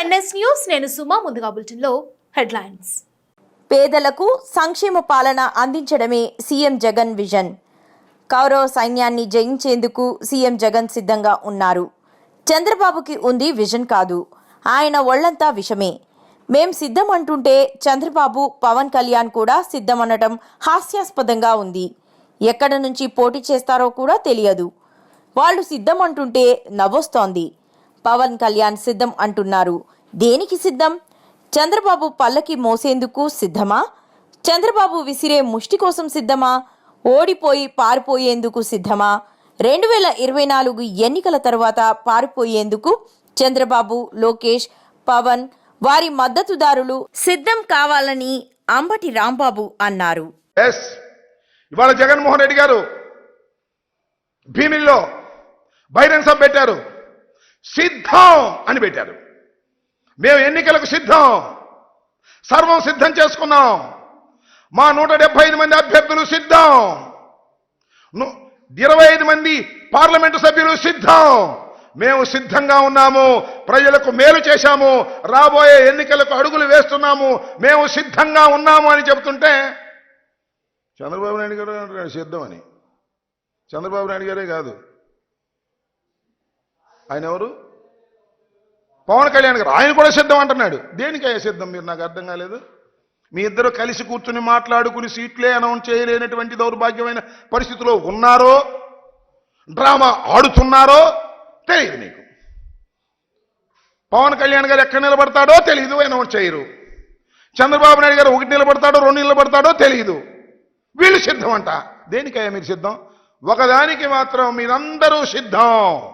NS news నేను సుమా ముందుగా బులెటిన్లో హెడ్లైన్స్. పేదలకు సంక్షేమ పాలన అందించడమే సీఎం జగన్ విజన్. కౌరవ సైన్యాన్ని జయించేందుకు సీఎం జగన్ సిద్ధంగా ఉన్నారు. చంద్రబాబుకి ఉంది విజన్ కాదు. ఆయన ఒళ్ళంతా విషమే. మేం సిద్ధం అంటుంటే చంద్రబాబు పవన్ కళ్యాణ్ కూడా సిద్ధమనటం హాస్యాస్పదంగా ఉంది. ఎక్కడ నుంచి పోటీ చేస్తారో కూడా తెలియదు. వాళ్ళు సిద్ధం అంటుంటే నవ్వొస్తోంది. పవన్ కళ్యాణ్ సిద్ధం అంటున్నారు. దేనికి సిద్ధం? చంద్రబాబు పల్లకి మోసేందుకు సిద్ధమా? చంద్రబాబు విసిరే ముష్టి కోసం సిద్ధమా? ఓడిపోయి పారిపోయేందుకు సిద్ధమా? రెండు వేల ఇరవై నాలుగు ఎన్నికల తర్వాత పారిపోయేందుకు చంద్రబాబు లోకేష్ పవన్ వారి మద్దతుదారులు సిద్ధం కావాలని అంబటి రాంబాబు అన్నారు. ఇవాళ జగన్మోహన్ రెడ్డి గారు భీమిల్లో బహిరంగ సభ పెట్టారు. సిద్ధం అని పెట్టారు. మేము ఎన్నికలకు సిద్ధం. సర్వం సిద్ధం చేసుకున్నాం. మా నూట డెబ్బై ఐదు మంది అభ్యర్థులు సిద్ధం. ఇరవై ఐదు మంది పార్లమెంటు సభ్యులు సిద్ధం. మేము సిద్ధంగా ఉన్నాము. ప్రజలకు మేలు చేశాము. రాబోయే ఎన్నికలకు అడుగులు వేస్తున్నాము. మేము సిద్ధంగా ఉన్నాము అని చెబుతుంటే చంద్రబాబు నాయుడు గారు సిద్ధమని చంద్రబాబు నాయుడు గారే కాదు. ఆయన ఎవరు? పవన్ కళ్యాణ్ గారు. ఆయన కూడా సిద్ధం అంటున్నాడు. దేనికయ్యా సిద్ధం? మీరు నాకు అర్థం కాలేదు. మీ ఇద్దరు కలిసి కూర్చుని మాట్లాడుకుని సీట్లే అనౌన్స్ చేయలేనటువంటి దౌర్భాగ్యమైన పరిస్థితిలో ఉన్నారో డ్రామా ఆడుతున్నారో తెలియదు నీకు పవన్ కళ్యాణ్ గారు ఎక్కడ నిలబడతాడో తెలియదు అనౌన్స్ చేయరు. చంద్రబాబు నాయుడు గారు ఒకటి నిలబడతాడో రెండు నిలబడతాడో తెలియదు వీళ్ళు సిద్ధం అంట దేనికయ్యా మీరు సిద్ధం? ఒకదానికి మాత్రం మీరందరూ సిద్ధం.